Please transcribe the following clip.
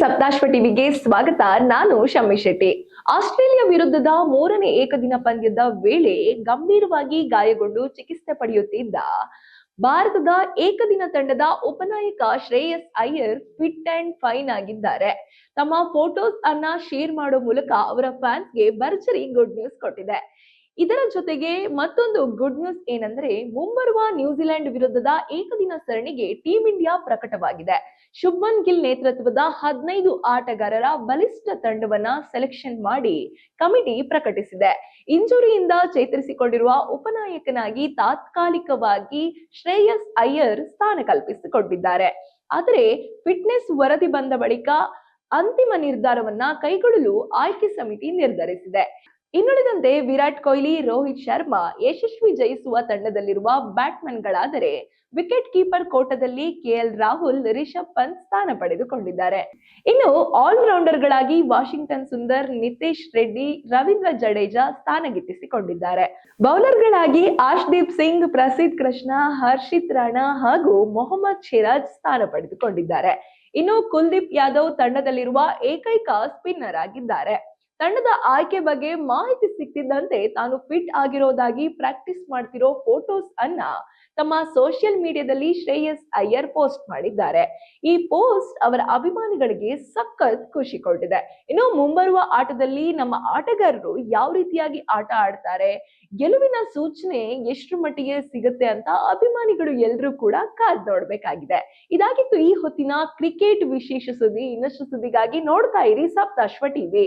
ಸಪ್ತಾಶ್ವ ಟಿವಿಗೆ ಸ್ವಾಗತ. ನಾನು ಶಮ್ಮಿ ಶೆಟ್ಟಿ. ಆಸ್ಟ್ರೇಲಿಯಾ ವಿರುದ್ಧದ ಮೂರನೇ ಏಕದಿನ ಪಂದ್ಯದ ವೇಳೆ ಗಂಭೀರವಾಗಿ ಗಾಯಗೊಂಡು ಚಿಕಿತ್ಸೆ ಪಡೆಯುತ್ತಿದ್ದ ಭಾರತದ ಏಕದಿನ ತಂಡದ ಉಪನಾಯಕ Shreyas Iyer fit and fine ಆಗಿದ್ದಾರೆ. ತಮ್ಮ ಫೋಟೋಸ್ ಅನ್ನ ಶೇರ್ ಮಾಡೋ ಮೂಲಕ ಅವರ ಫ್ಯಾನ್ಸ್ಗೆ ಭರ್ಜರಿ ಗುಡ್ ನ್ಯೂಸ್ ಕೊಟ್ಟಿದೆ. ಇದರ ಜೊತೆಗೆ ಮತ್ತೊಂದು ಗುಡ್ ನ್ಯೂಸ್ ಏನಂದ್ರೆ ಮುಂಬರುವ ನ್ಯೂಜಿಲೆಂಡ್ ವಿರುದ್ಧದ ಏಕದಿನ ಸರಣಿಗೆ ಟೀಂ ಇಂಡಿಯಾ ಪ್ರಕಟವಾಗಿದೆ. ಶುಭ್ಮನ್ ಗಿಲ್ ನೇತೃತ್ವದ ಹದಿನೈದು ಆಟಗಾರರ ಬಲಿಷ್ಠ ತಂಡವನ್ನ ಸೆಲೆಕ್ಷನ್ ಮಾಡಿ ಕಮಿಟಿ ಪ್ರಕಟಿಸಿದೆ. ಇಂಜುರಿಯಿಂದ ಚೇತರಿಸಿಕೊಂಡಿರುವ ಉಪನಾಯಕನಾಗಿ ತಾತ್ಕಾಲಿಕವಾಗಿ ಶ್ರೇಯಸ್ ಅಯ್ಯರ್ ಸ್ಥಾನ ಕಲ್ಪಿಸಿಕೊಂಡಿದ್ದಾರೆ ಆದರೆ ಫಿಟ್ನೆಸ್ ವರದಿ ಬಂದ ಬಳಿಕ ಅಂತಿಮ ನಿರ್ಧಾರವನ್ನ ಕೈಗೊಳ್ಳಲು ಆಯ್ಕೆ ಸಮಿತಿ ನಿರ್ಧರಿಸಿದೆ. ಇನ್ನುಳಿದಂತೆ ವಿರಾಟ್ ಕೊಹ್ಲಿ, ರೋಹಿತ್ ಶರ್ಮಾ ಯಶಸ್ವಿ ಜಯಿಸುವ ತಂಡದಲ್ಲಿರುವ ಬ್ಯಾಟ್ಮನ್ಗಳಾದರೆ ವಿಕೆಟ್ ಕೀಪರ್ ಕೋಟದಲ್ಲಿ ಕೆಎಲ್ ರಾಹುಲ್, ರಿಷಬ್ ಪಂತ್ ಸ್ಥಾನ ಪಡೆದುಕೊಂಡಿದ್ದಾರೆ. ಇನ್ನು ಆಲ್ರೌಂಡರ್ಗಳಾಗಿ ವಾಷಿಂಗ್ಟನ್ ಸುಂದರ್, ನಿತೇಶ್ ರೆಡ್ಡಿ, ರವೀಂದ್ರ ಜಡೇಜಾ ಸ್ಥಾನ ಗಿಟ್ಟಿಸಿಕೊಂಡಿದ್ದಾರೆ. ಬೌಲರ್ಗಳಾಗಿ ಆಶ್ದೀಪ್ ಸಿಂಗ್ ಪ್ರಸಿದ್ ಕೃಷ್ಣ, ಹರ್ಷಿತ್ ರಾಣಾ ಹಾಗೂ ಮೊಹಮ್ಮದ್ ಶಿರಾಜ್ ಸ್ಥಾನ ಪಡೆದುಕೊಂಡಿದ್ದಾರೆ. ಇನ್ನು ಕುಲ್ದೀಪ್ ಯಾದವ್ ತಂಡದಲ್ಲಿರುವ ಏಕೈಕ ಸ್ಪಿನ್ನರ್ ಆಗಿದ್ದಾರೆ. ತಂಡದ ಆಯ್ಕೆ ಬಗ್ಗೆ ಮಾಹಿತಿ ಸಿಕ್ತಿದ್ದಂತೆ ತಾನು ಫಿಟ್ ಆಗಿರೋದಾಗಿ ಪ್ರಾಕ್ಟೀಸ್ ಮಾಡ್ತಿರೋ ಫೋಟೋಸ್ ಅನ್ನ ತಮ್ಮ ಸೋಷಿಯಲ್ ಮೀಡಿಯಾದಲ್ಲಿ ಶ್ರೇಯಸ್ ಅಯ್ಯರ್ ಪೋಸ್ಟ್ ಮಾಡಿದ್ದಾರೆ. ಈ ಪೋಸ್ಟ್ ಅವರ ಅಭಿಮಾನಿಗಳಿಗೆ ಸಖತ್ ಖುಷಿ ಕೊಟ್ಟಿದೆ. ಇನ್ನು ಮುಂಬರುವ ಆಟದಲ್ಲಿ ನಮ್ಮ ಆಟಗಾರರು ಯಾವ ರೀತಿಯಾಗಿ ಆಟ ಆಡ್ತಾರೆ, ಗೆಲುವಿನ ಸೂಚನೆ ಎಷ್ಟು ಮಟ್ಟಿಗೆ ಸಿಗುತ್ತೆ ಅಂತ ಅಭಿಮಾನಿಗಳು ಎಲ್ಲರೂ ಕೂಡ ಕಾದ್ ನೋಡ್ಬೇಕಾಗಿದೆ. ಇದಾಗಿತ್ತು ಈ ಹೊತ್ತಿನ ಕ್ರಿಕೆಟ್ ವಿಶೇಷ ಸುದ್ದಿ. ಇನ್ನಷ್ಟು ಸುದ್ದಿಗಾಗಿ ನೋಡ್ತಾ ಇರಿ ಸಪ್ತಾಶ್ವ ಟಿವಿ.